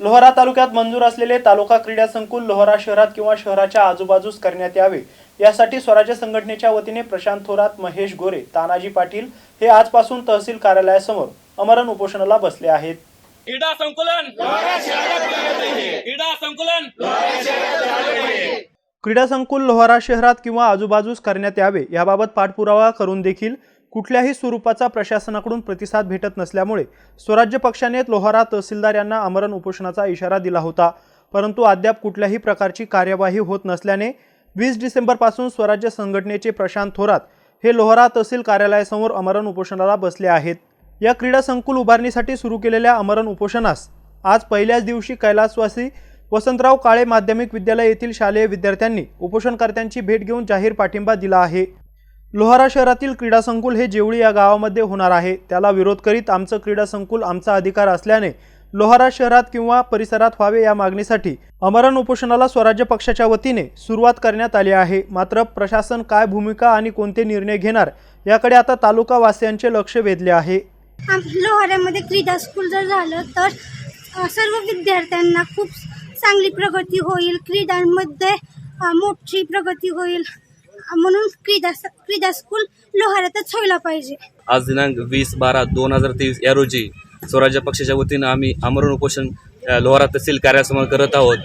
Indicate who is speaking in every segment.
Speaker 1: लोहारा तालुक्यात मंजूर असलेले तालुका क्रीडा संकुल लोहारा शहरात किंवा शहराच्या आजूबाजूस करण्यात यावे. यासाठी स्वराज्य संघटनेच्या वतीने प्रशांत थोरात महेश गोरे तानाजी पाटील हे आजपासून तहसील कार्यालयासमोर अमरण उपोषणाला बसले आहेत.
Speaker 2: क्रीडा संकुलन क्रीडा संकुलन
Speaker 1: क्रीडा संकुल लोहारा शहरात किंवा आजूबाजूस करण्यात यावे याबाबत पाठपुरावा करून देखील कुठल्याही स्वरूपाचा प्रशासनाकडून प्रतिसाद भेटत नसल्यामुळे स्वराज्य पक्षाने लोहारा तहसीलदार यांना आमरण उपोषणाचा इशारा दिला होता. परंतु अद्याप कुठल्याही प्रकारची कार्यवाही होत नसल्याने वीस डिसेंबरपासून स्वराज्य संघटनेचे प्रशांत थोरात हे लोहारा तहसील कार्यालयासमोर अमरण उपोषणाला बसले आहेत. या क्रीडा संकुल उभारणीसाठी सुरू केलेल्या अमरण उपोषणास आज पहिल्याच दिवशी कैलासवासी वसंतराव काळे माध्यमिक विद्यालय येथील शालेय विद्यार्थ्यांनी उपोषणकर्त्यांची भेट घेऊन जाहीर पाठिंबा दिला आहे. लोहारा शहरातील क्रीडा संकुल हे जेवळी या गावामध्ये होणार आहे. त्याला विरोध करीत आमचं क्रीडा संकुल आमचा अधिकार असल्याने लोहारा शहरात किंवा परिसरात व्हावे या मागणीसाठी अमरण उपोषणाला स्वराज्य पक्षाच्या वतीने सुरुवात करण्यात आली आहे. मात्र प्रशासन काय भूमिका आणि कोणते निर्णय घेणार याकडे आता तालुकावासियांचे लक्ष वेधले आहे.
Speaker 3: आम लोहाऱ्यामध्ये क्रीडा स्कूल जर झालं तर सर्व विद्यार्थ्यांना खूप चांगली प्रगती होईल. क्रीडांमध्ये मोठी प्रगती होईल. म्हणून क्रीडा क्रीडा स्कूल लोहाऱ्यातच व्हायला पाहिजे.
Speaker 4: आज दिनांक वीस बारा दोन हजार तेवीस या रोजी स्वराज्य पक्षाच्या वतीनं आम्ही आमरण उपोषण अ, लोहारा तहसील कार्यासमोर करत आहोत.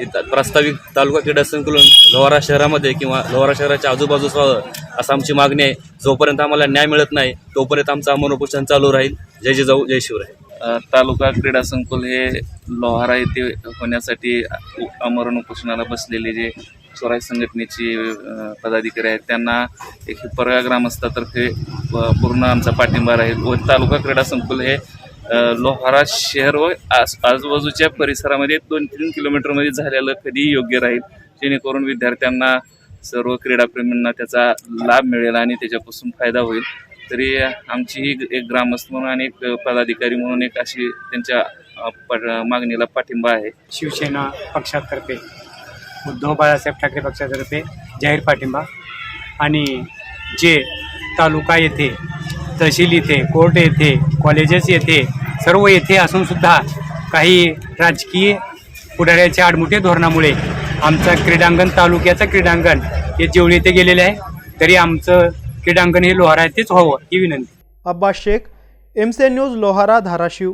Speaker 4: इथं प्रस्तावित तालुका क्रीडा संकुलन लोहारा शहरामध्ये किंवा लोहारा शहराच्या आजूबाजूस व्हावं असं आमची मागणी आहे. जोपर्यंत आम्हाला न्याय मिळत नाही तोपर्यंत आमचं आमरण उपोषण चालू राहील. जय जिजाऊ जय शिवराय.
Speaker 5: अ, तालुका क्रीडा संकुल हे लोहारा येथे होण्यासाठी उ- आमरण उपोषणाला बसलेले जे स्वराज संघटनेचे पदाधिकारी आहेत. त्यांना एक परगा ग्रामस्थातर्फे अ, पूर्ण आमचा पाठिंबा राहील. व तालुका क्रीडा संकुल हे लोहारा शहर व आस आजूबाजूच्या परिसरामध्ये दोन तीन किलोमीटरमध्ये झालेलं कधीही योग्य राहील जेणेकरून विद्यार्थ्यांना सर्व क्रीडाप्रेमींना त्याचा लाभ मिळेल आणि त्याच्यापासून फायदा होईल. तरी आमची ही एक ग्रामस्थ म्हणून आणि एक पदाधिकारी म्हणून एक अशी त्यांच्या पट- मागणीला पाठिंबा आहे.
Speaker 6: शिवसेना पक्षातर्फे. उद्धव बाळासाहेब ठाकरे पक्षातर्फे जाहीर पाठिंबा. आणि जे तालुका येथे तहसील येथे कोर्ट येथे कॉलेजेस येथे सर्व येथे असूनसुद्धा काही राजकीय पुढाऱ्याच्या आडमुठे धोरणामुळे आमचं क्रीडांगण तालुक्याचं क्रीडांगण हे जेवढे येथे गेलेले आहे तरी आमचं क्रीडांगण हे लोहारा येथेच व्हावं ही विनंती.
Speaker 1: Abbas Sheikh M news Lohara Dharashiv.